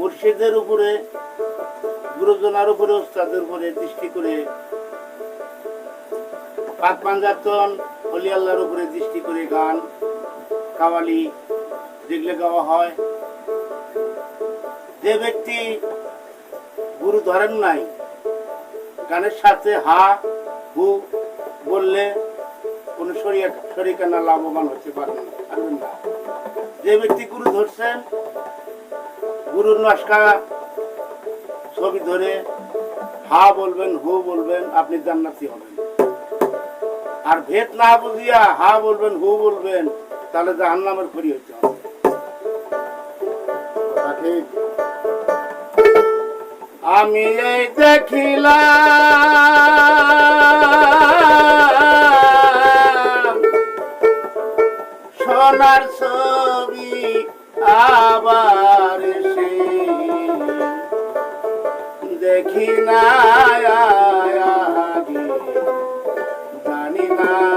মুর্শিদের উপরে, গুরুজনার উপরে ওস্তাদের উপরে দৃষ্টি করে পাক পাঞ্জাতন অলি আল্লাহর উপরে দৃষ্টি করে গান, কাওয়ালি যেগুলো গাওয়া হয়। যে ব্যক্তি গুরু ধরেন নাই, গানের সাথে হা, হু বললে কোনো শরীর শরীর কেনা লাভবান হতে পারবেন না। যে ব্যক্তি গুরু ধরছেন গুরুর নস্কা ছবি ধরে হা বলবেন, হু বলবেন, আপনি জান্নাতি হবেন। আর ভেদ না বুঝিয়া হা বলবেন, হু বলবেন, তাহলে জাহান্নামের খড়ি হইতে হবে। আমি এই দেখিলাম দেখি না জানি না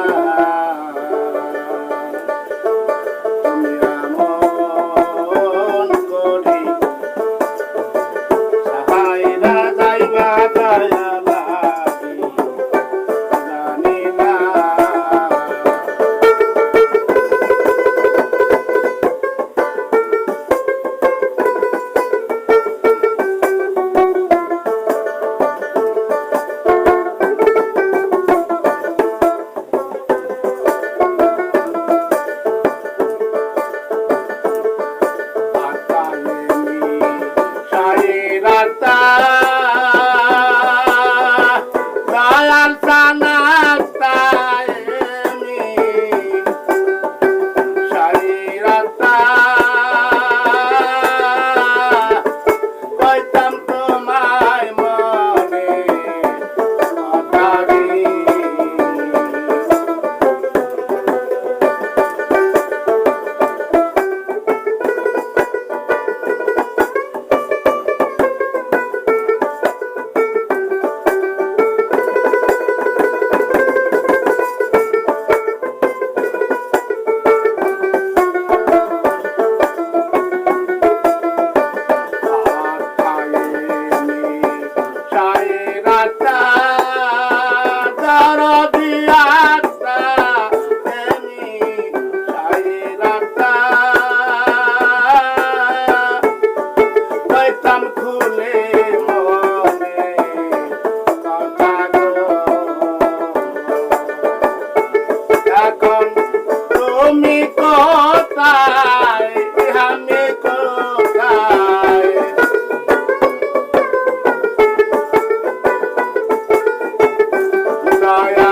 দয়াল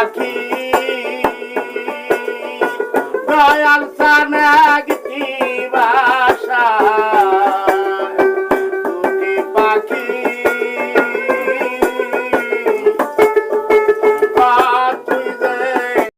পাখি। দয়াল সানা